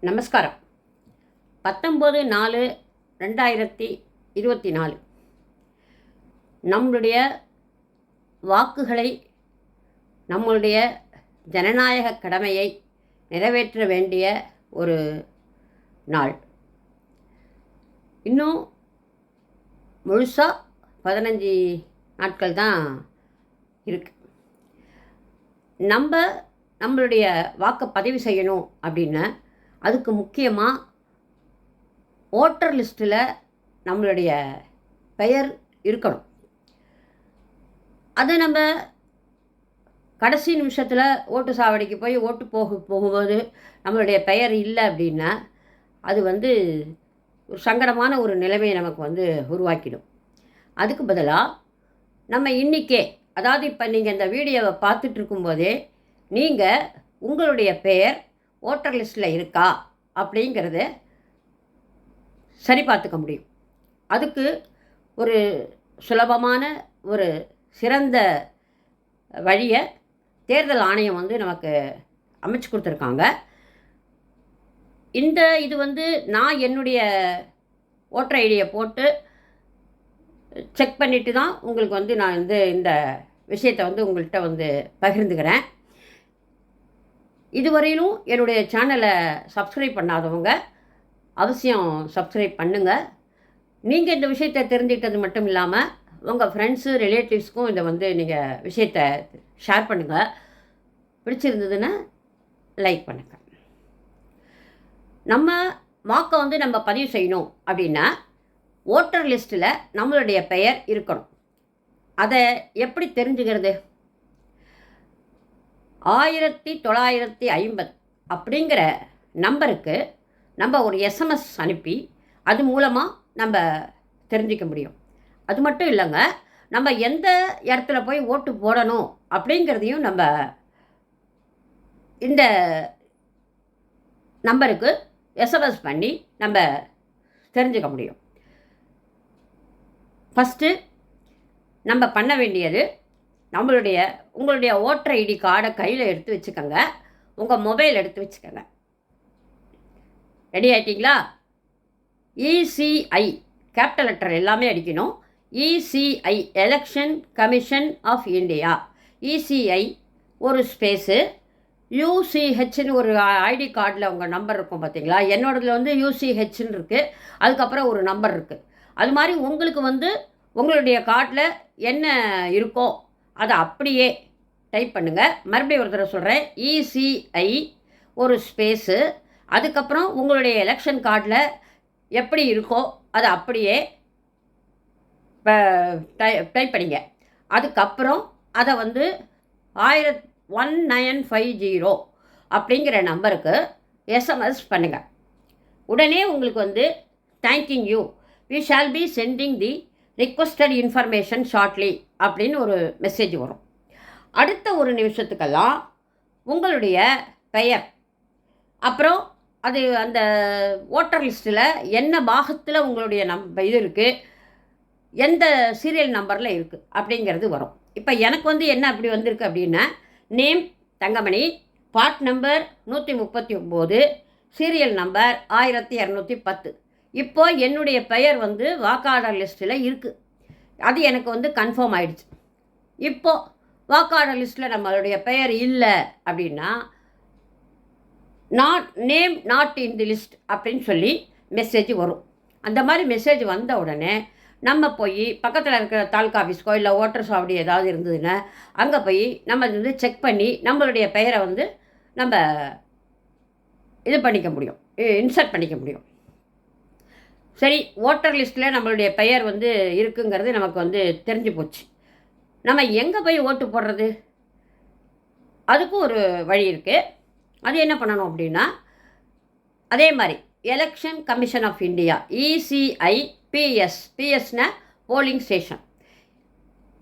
நமஸ்காரம். பத்தொம்பது நாலு ரெண்டாயிரத்தி இருபத்தி நாலு. நம்மளுடைய வாக்குகளை நம்மளுடைய ஜனநாயக கடமையை நிறைவேற்ற வேண்டிய ஒரு நாள். இன்னும் முழுசாக பதினஞ்சு நாட்கள் தான் இருக்கு. நம்ம நம்மளுடைய வாக்கை பதிவு செய்யணும் அப்படின்னா அதுக்கு முக்கியமாக ஓட்டர் லிஸ்ட்டில் நம்மளுடைய பெயர் இருக்கணும். அது நம்ம கடைசி நிமிஷத்தில் ஓட்டு சாவடிக்கு போய் ஓட்டு போக போகும்போது நம்மளுடைய பெயர் இல்லை அப்படின்னா அது வந்து ஒரு சங்கடமான ஒரு நிலைமையை நமக்கு வந்து உருவாக்கிடும். அதுக்கு பதிலாக நம்ம இன்றைக்கே அதாவது இப்போ நீங்கள் இந்த வீடியோவை பார்த்துட்ருக்கும்போதே நீங்கள் உங்களுடைய பெயர் ஓட்டர் லிஸ்ட்டில் இருக்கா அப்படிங்கிறத சரி பார்த்துக்க முடியும். அதுக்கு ஒரு சுலபமான ஒரு சிறந்த வழியை தேர்தல் ஆணையம் வந்து நமக்கு அமைச்சு கொடுத்துருக்காங்க. இந்த இது வந்து நான் என்னுடைய ஓட்டர் ஐடியை போட்டு செக் பண்ணிவிட்டு தான் உங்களுக்கு வந்து நான் வந்து இந்த விஷயத்தை வந்து உங்கள்கிட்ட வந்து பகிர்ந்துக்கிறேன். இதுவரையிலும் என்னுடைய சேனலை சப்ஸ்கிரைப் பண்ணாதவங்க அவசியம் சப்ஸ்கிரைப் பண்ணுங்கள் நீங்கள் இந்த விஷயத்தை தெரிஞ்சுக்கிட்டது மட்டும் இல்லாமல் உங்கள் ஃப்ரெண்ட்ஸு ரிலேட்டிவ்ஸ்க்கும் இதை வந்து நீங்கள் விஷயத்தை ஷேர் பண்ணுங்கள் பிடிச்சிருந்ததுன்னா லைக் பண்ணுங்கள் நம்ம வாக்கை வந்து நம்ம பதிவு செய்யணும் அப்படின்னா ஓட்டர் லிஸ்ட்டில் நம்மளுடைய பெயர் இருக்கணும். அதை எப்படி தெரிஞ்சுக்கிறது? ஆயிரத்தி தொள்ளாயிரத்தி ஐம்பது அப்படிங்கிற நம்பருக்கு நம்ம ஒரு எஸ்எம்எஸ் அனுப்பி அது மூலமாக நம்ம தெரிஞ்சிக்க முடியும். அது மட்டும் இல்லைங்க நம்ம எந்த இடத்துல போய் ஓட்டு போடணும் அப்படிங்கிறதையும் நம்ம இந்த நம்பருக்கு எஸ்எம்எஸ் பண்ணி நம்ம தெரிஞ்சுக்க முடியும். ஃபஸ்ட்டு நம்ம பண்ண வேண்டியது நம்மளுடைய உங்களுடைய ஓட்டர் ஐடி கார்டை கையில் எடுத்து வச்சுக்கோங்க. உங்கள் மொபைல் எடுத்து வச்சுக்கோங்க. Ready ஆகிட்டிங்களா E C I capital letter எல்லாமே அடிக்கணும். E C I election commission of India E C I ஒரு ஸ்பேஸு யூசிஹெச்னு ஒரு ஐடி கார்டில் உங்கள் நம்பர் இருக்கும் பார்த்தீங்களா என்னோடதுல வந்து யூசிஹெச்னு இருக்குது அதுக்கப்புறம் ஒரு நம்பர் இருக்குது அது மாதிரி உங்களுக்கு வந்து உங்களுடைய கார்டில் என்ன இருக்கோ அதை அப்படியே டைப் பண்ணுங்கள் மறுபடியும் ஒரு தடவை சொல்கிறேன் இசிஐ ஒரு ஸ்பேஸு அதுக்கப்புறம் உங்களுடைய எலெக்ஷன் கார்டில் எப்படி இருக்கோ அதை அப்படியே டை டைப் பண்ணிங்க. அதுக்கப்புறம் அதை வந்து ஆயிரத் ஒன் நயன் ஃபைவ் ஜீரோ அப்படிங்கிற நம்பருக்கு எஸ்எம்எஸ் பண்ணுங்கள் உடனே உங்களுக்கு வந்து thank you you we shall be sending the requested information shortly அப்படின்னு ஒரு மெசேஜ் வரும். அடுத்த ஒரு நிமிஷத்துக்கெல்லாம் உங்களுடைய பெயர் அப்புறம் அது அந்த ஓட்டர் லிஸ்ட்டில் என்ன பாகத்தில் உங்களுடைய நம் இது இருக்குது எந்த சீரியல் நம்பரில் இருக்குது அப்படிங்கிறது வரும். இப்போ எனக்கு வந்து என்ன அப்படி வந்திருக்கு அப்படின்னா நேம் தங்கமணி பார்ட் நம்பர் நூற்றி முப்பத்தி ஒம்பது சீரியல் நம்பர் ஆயிரத்தி இரநூத்தி பத்து. இப்போ என்னுடைய பெயர் வந்து வாக்காளர் லிஸ்ட்டில் இருக்குது அது எனக்கு வந்து கன்ஃபார்ம் ஆயிடுச்சு. இப்போ வாக்காளர் லிஸ்ட்டில் நம்மளுடைய பெயர் இல்லை அப்படின்னா not name not in the list அப்படின்னு சொல்லி மெசேஜ் வரும். அந்த மாதிரி மெசேஜ் வந்த உடனே நம்ம போய் பக்கத்தில் இருக்கிற தாலுக்கா ஆஃபீஸ்க்கோ இல்லை ஓட்டர் சாவடி ஏதாவது இருந்ததுன்னா அங்கே போய் நம்ம வந்து செக் பண்ணி நம்மளுடைய பெயரை வந்து நம்ம இது பண்ணிக்க முடியும். இன்சர்ட் பண்ணிக்க முடியும். சரி ஓட்டர் லிஸ்ட்டில் நம்மளுடைய பெயர் வந்து இருக்குங்கிறது நமக்கு வந்து தெரிஞ்சு போச்சு. நம்ம எங்கே போய் ஓட்டு போடுறது? அதுக்கும் ஒரு வழி இருக்குது அது என்ன பண்ணணும் அப்படின்னா அதே மாதிரி election commission of India E C I P S பிஎஸ்னா polling station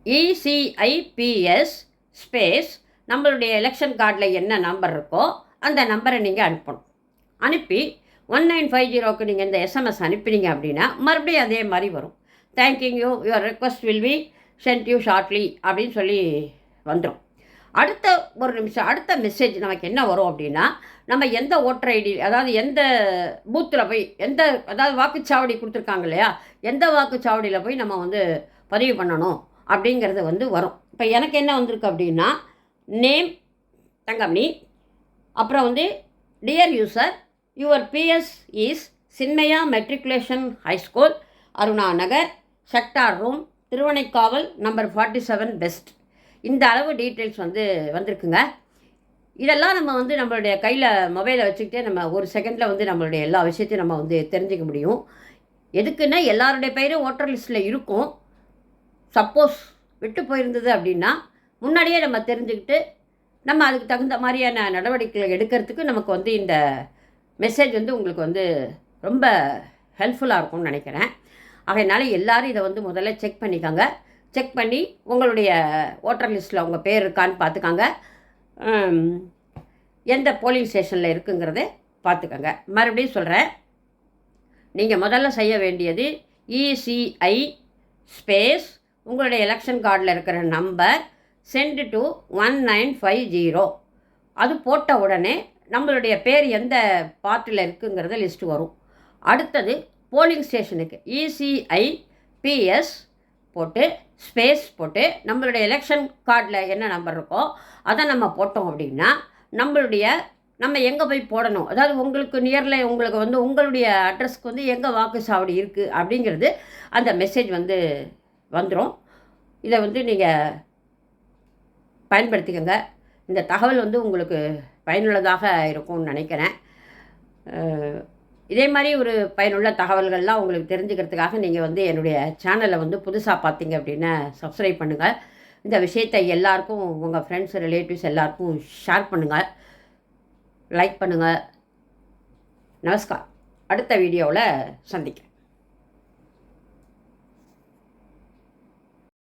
E C I P S space நம்மளுடைய எலெக்ஷன் கார்டில் என்ன நம்பர் இருக்கோ அந்த நம்பரை நீங்கள் அனுப்பணும். அனுப்பி ஒன் நைன் ஃபைவ் ஜீரோக்கு நீங்கள் இந்த எஸ்எம்எஸ் அனுப்பினீங்க அப்படின்னா மறுபடியும் அதே மாதிரி வரும். Thank you you your request will be sent you shortly அப்படின்னு சொல்லி வந்துடும் அடுத்த ஒரு நிமிஷம் அடுத்த மெசேஜ் நமக்கு என்ன வரும் அப்படின்னா நம்ம எந்த ஓட்டர் ஐடி அதாவது எந்த பூத்தில் போய் எந்த அதாவது வாக்குச்சாவடி கொடுத்துருக்காங்க இல்லையா எந்த வாக்குச்சாவடியில் போய் நம்ம வந்து பதிவு பண்ணணும் அப்படிங்கிறது வந்து வரும். இப்போ எனக்கு என்ன வந்திருக்கு அப்படின்னா நேம் தங்கமணி அப்புறம் வந்து dear user your P S is Chinmaya matriculation high school Aruna Nagar sector room Thiruvanaikaval number forty seven best இந்த அளவு டீட்டெயில்ஸ் வந்து வந்திருக்குங்க. இதெல்லாம் நம்ம வந்து நம்மளுடைய கையில் மொபைலை வச்சுக்கிட்டே நம்ம ஒரு செகண்டில் வந்து நம்மளுடைய எல்லா விஷயத்தையும் நம்ம வந்து தெரிஞ்சுக்க முடியும். எதுக்குன்னா எல்லாருடைய பெயரும் ஓட்டர் லிஸ்ட்டில் இருக்கும். சப்போஸ் விட்டு போயிருந்தது அப்படின்னா முன்னாடியே நம்ம தெரிஞ்சுக்கிட்டு நம்ம அதுக்கு தகுந்த மாதிரியான நடவடிக்கைகள் எடுக்கிறதுக்கு நமக்கு வந்து இந்த மெசேஜ் வந்து உங்களுக்கு வந்து ரொம்ப ஹெல்ப்ஃபுல்லாக இருக்கும்னு நினைக்கிறேன். அதனால் எல்லோரும் இதை வந்து முதல்ல செக் பண்ணிக்கோங்க. செக் பண்ணி உங்களுடைய ஓட்டர் லிஸ்ட்டில் உங்கள் பேர் இருக்கான்னு பார்த்துக்கோங்க. எந்த போலிங் ஸ்டேஷனில் இருக்குங்கிறத பார்த்துக்கோங்க. மறுபடியும் சொல்கிறேன் நீங்கள் முதல்ல செய்ய வேண்டியது இசிஐ ஸ்பேஸ் உங்களுடைய எலெக்ஷன் கார்டில் இருக்கிற number send to one nine five zero அது போட்ட உடனே நம்மளுடைய பேர் எந்த பார்ட்டியில் இருக்குங்கிறத லிஸ்ட்டு வரும். அடுத்தது போலிங் ஸ்டேஷனுக்கு இசிஐ பிஎஸ் போட்டு ஸ்பேஸ் போட்டு நம்மளுடைய எலெக்ஷன் கார்டில் என்ன நம்பர் இருக்கோ அதை நம்ம போட்டோம் அப்படின்னா நம்மளுடைய நம்ம எங்கே போய் போடணும்? அதாவது உங்களுக்கு நியரில் உங்களுக்கு வந்து உங்களுடைய அட்ரஸ்க்கு வந்து எங்கே வாக்கு சாவடி இருக்குது அப்படிங்கிறது அந்த மெசேஜ் வந்து வந்துடும் இதை வந்து நீங்கள் பயன்படுத்திக்கோங்க. இந்த தகவல் வந்து உங்களுக்கு பயனுள்ளதாக இருக்கும்னு நினைக்கிறேன். இதே மாதிரி ஒரு பயனுள்ள தகவல்கள்லாம் உங்களுக்கு தெரிஞ்சுக்கிறதுக்காக நீங்கள் வந்து என்னுடைய சேனலை வந்து புதுசாக பார்த்தீங்க அப்படின்னா சப்ஸ்கிரைப் பண்ணுங்கள் இந்த விஷயத்தை எல்லாருக்கும் உங்கள் ஃப்ரெண்ட்ஸ் ரிலேட்டிவ்ஸ் எல்லாருக்கும் ஷேர் பண்ணுங்கள் லைக் பண்ணுங்கள் நமஸ்கார். அடுத்த வீடியோவில் சந்திக்கிறேன்.